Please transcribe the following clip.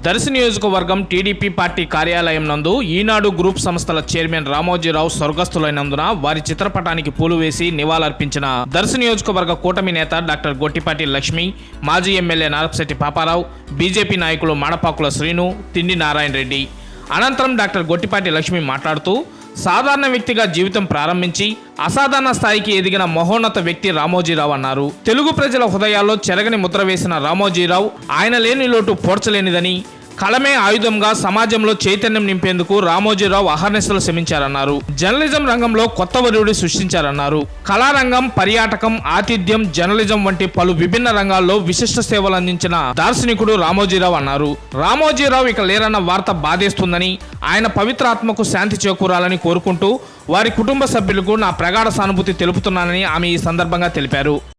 దర్శి నియోజకవర్గం TDP party కార్యాలయం నందు ఈనాడు గ్రూప్ సంస్థల చైర్మన్ రామోజీరావు స్వర్గస్థులైనందున వారి చిత్రపటానికి పూలు వేసి నివాళులర్పించిన దర్శి నియోజకవర్గ కూటమి నేత డాక్టర్ గొట్టిపాటి లక్ష్మి మాజీ ఎమ్మెల్యే నారపశెట్టి పాపారావు బీజేపీ నాయకులు మాడపాకుల శ్రీను తిండి నారాయణ రెడ్డి అనంతరం డాక్టర్ గొట్టిపాటి లక్ష్మి మాట్లాడుతూ సాధారణ వ్యక్తిగా జీవితం ప్రారంభించి అసాధారణ స్థాయికి ఎదిగిన మహోన్నత వ్యక్తి రామోజీరావు అన్నారు. తెలుగు ప్రజల హృదయాల్లో చెరగని ముద్ర వేసిన రామోజీరావు ఆయన లేని లోటు పోడ్చలేనిదని కలమే ఆయుధంగా సమాజంలో చైతన్యం నింపేందుకు రామోజీరావు అహర్నిశలు శ్రమించారన్నారు. జర్నలిజం రంగంలో కొత్త వరుడి సృష్టించారన్నారు. కళారంగం పర్యాటకం ఆతిథ్యం జర్నలిజం వంటి పలు విభిన్న రంగాల్లో విశిష్ట సేవలు అందించిన దార్శనికుడు రామోజీరావు అన్నారు. రామోజీరావు ఇక లేరన్న వార్త బాధేస్తుందని ఆయన పవిత్రాత్మకు శాంతి చేకూరాలని కోరుకుంటూ వారి కుటుంబ సభ్యులకు నా ప్రగాఢ సానుభూతి తెలుపుతున్నానని ఆమె ఈ సందర్భంగా తెలిపారు.